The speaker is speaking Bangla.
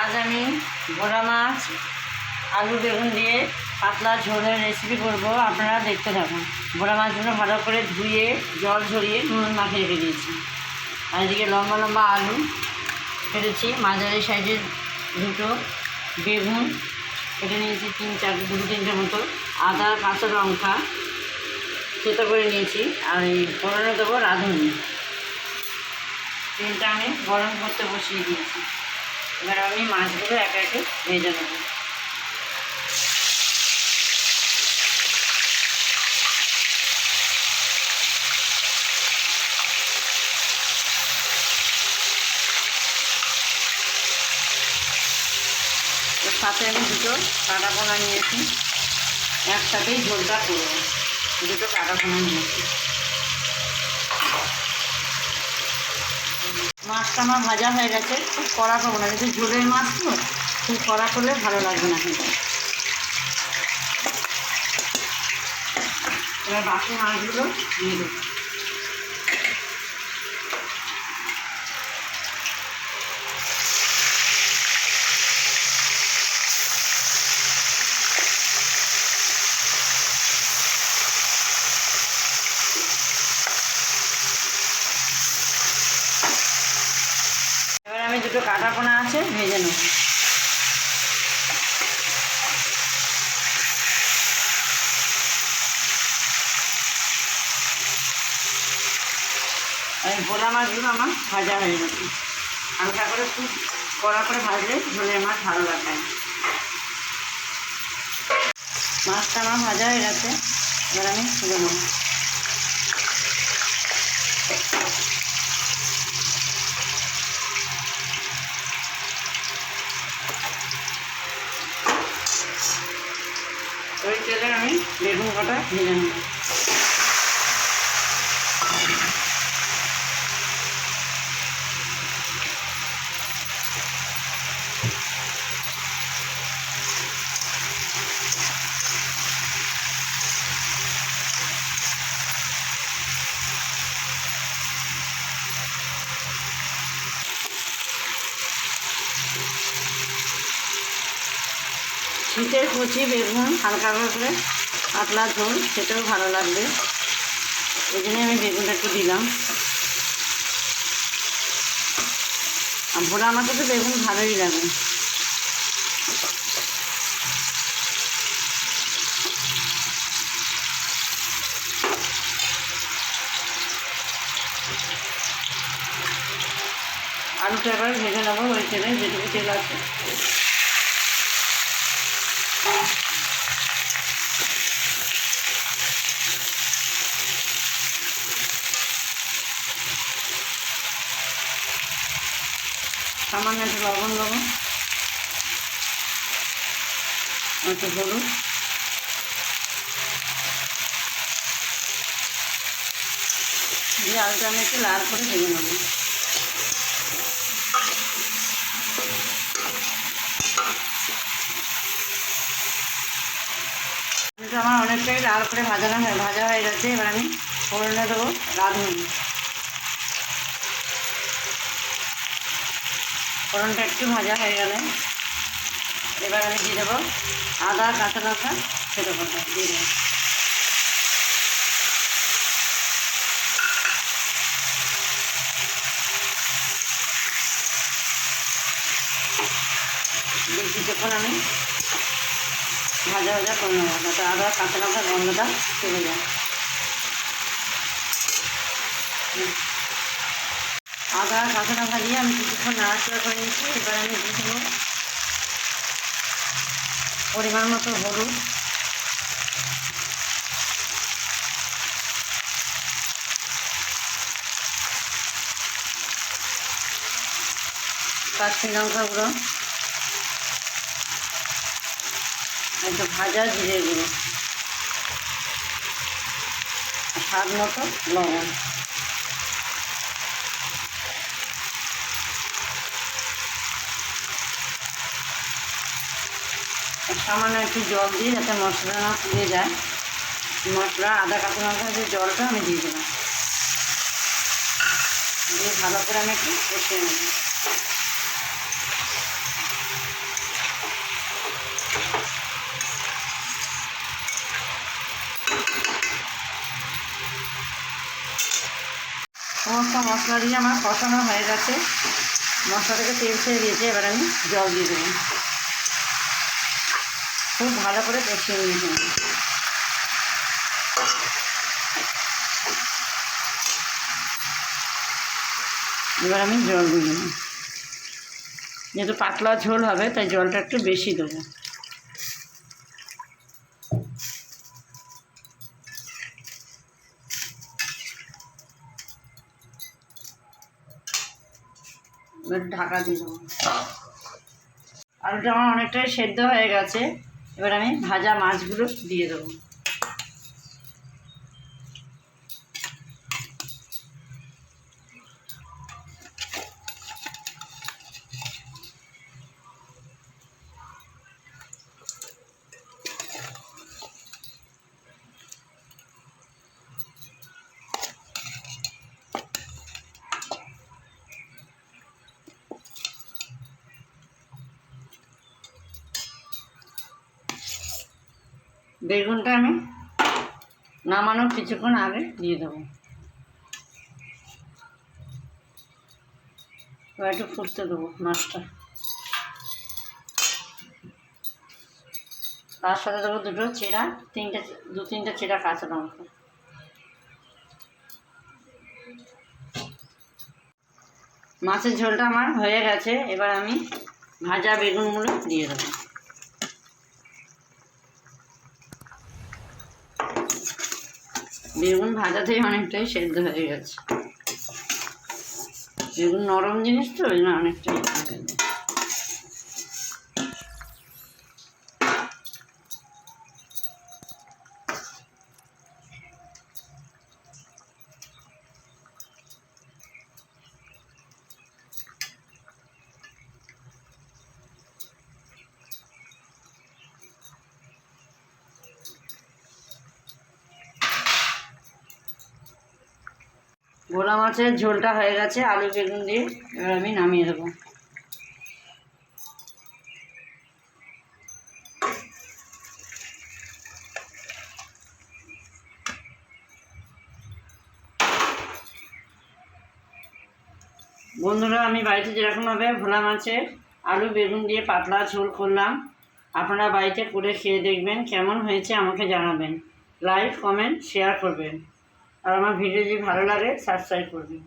আজ আমি ভোলা মাছ, আলু বেগুন দিয়ে পাতলা ঝোলের রেসিপি করব। আপনারা দেখতে থাকুন। ভোলা মাছগুলো ভালো করে ধুয়ে, জল ঝরিয়ে নুন মাখিয়ে রেখে দিয়েছি আর এদিকে লম্বা লম্বা আলু কেটেছি। মাঝারি সাইজের দুটো বেগুন কেটে নিয়েছি তিন চার দুটো তিনটে মতো। আদা, কাঁচা লঙ্কা সেটা করে নিয়েছি। আর এই ফোড়নে দেবো রাঁধুনি। তেলটা আমি গরম করতে বসিয়ে দিয়েছি। এবার আমি মাছগুলো একে একে ভেজে নেব। সাথে আমি দুটো কাটা পোনা নিয়েছি। একসাথেই ঝোলটা করব। দুটো কাটা পোনা নিয়েছি। মাছটা আমার ভাজা হয়ে গেছে। খুব কড়া করব না কিন্তু ঝোলের মাছ তো, খুব কড়া করলে ভালো লাগবে না কিন্তু এবার বাকি মাছগুলো নিয়ে দেবো এবার আমি দুটো কাটা পোনা আছে ভেজে নেব এই ভোলা মাছগুলো আমার ভাজা হয়ে গেছে। হালকা করে খুব কড়া করে ভাজলে ঝোলের মাছ ভালো লাগে মাছটা আমার ভাজা হয়ে গেছে, এবার আমি তুলে নেব। ওই তেলে আমি বেগুন কটা ভেজে নেব। শীতের কচি বেগুন হালকা করে পাতলা ঝোল সেটাও ভালো লাগবে। ওই জন্য আমি বেগুনটা একটু দিলাম। আর ভোলা মাছে তো বেগুন ভালোই লাগে। আলুটা এবার ভেজে নেব ওই তেলে যেটুকু তেল আছে। সামান্য একটু লবণ দেবো। একটু হলুদ। দিয়ে আলুটা আমি একটু লাল করে ভেজে নেব। আমার অনেকটাই লাল করে ভাজানো হয়ে ভাজা হয়ে গেছে। এবার আমি ফোড়নে দেবো রাঁধুনি। ফোড়নটা একটু ভাজা হয়ে গেলে এবার আমি দিয়ে দেবো আদা, কাঁচা লঙ্কা সেটা কথা দিয়ে দেবো। দিয়ে যখন আমি ভাজা ভাজা করে নেব। যাতে আদা, কাঁচা লঙ্কা গন্ধটা চলে যায়। আদা, কাঁচা লঙ্কা দিয়ে আমি কিছুক্ষণ নাড়াচাড়া করে নিয়েছি এবার আমি দিয়ে দেবো পরিমাণ মতো হলুদ। কাশ্মীর লঙ্কা গুঁড়ো। একটু ভাজা জিরে গুঁড়ো। স্বাদ মতো লবণ। সামান্য একটু জল দিয়ে যাতে মশলা না পুড়ে যায়। মশলা, আদা, কাঁচা লঙ্কা যে জলটা আমি দিয়ে দিলাম। দিয়ে ভালো করে আমি একটু কষিয়ে নেব। মশলা দিয়ে আমার কষানো হয়ে গেছে। মশলা থেকে তেল ছেড়ে দিয়েছে, এবার আমি জল দিয়ে দেবো। খুব ভালো করে কষিয়ে নিয়েছি। এবার আমি জল দিয়ে দেবো। যেহেতু পাতলা ঝোল হবে, তাই জলটা একটু বেশি দেবো। ঢাকা দিয়ে দেবো। আলুটা আমার অনেকটাই সেদ্ধ হয়ে গেছে। এবার আমি ভাজা মাছগুলো দিয়ে দেবো। বেগুনটা আমি নামানোর কিছুক্ষণ আগে দিয়ে দেবো। একটু ফুটতে দেবো মাছটা। তার সাথে দেবো দুটো চেরা, তিনটে দু তিনটে চেরা কাঁচা লঙ্কা। মাছের ঝোলটা আমার হয়ে গেছে, এবার আমি ভাজা বেগুনগুলো দিয়ে দেবো। বেগুন ভাজাতেই অনেকটাই সেদ্ধ হয়ে গেছে। বেগুন নরম জিনিস তো, ওই জন্য অনেকটাই হয়ে যায় ভোলা মাছের ঝোলটা হয়ে গেছে, আলু বেগুন দিয়ে, এবার আমি নামিয়ে দেবো। বন্ধুরা, আমি বাড়িতে যেরকমভাবে ভোলা মাছের আলু বেগুন দিয়ে পাতলা ঝোল করলাম, আপনারা বাড়িতে করে খেয়ে দেখবেন, কেমন হয়েছে আমাকে জানাবেন। লাইক, কমেন্ট, শেয়ার করবেন। আর আমার ভিডিও যদি ভালো লাগে সাবস্ক্রাইব করবেন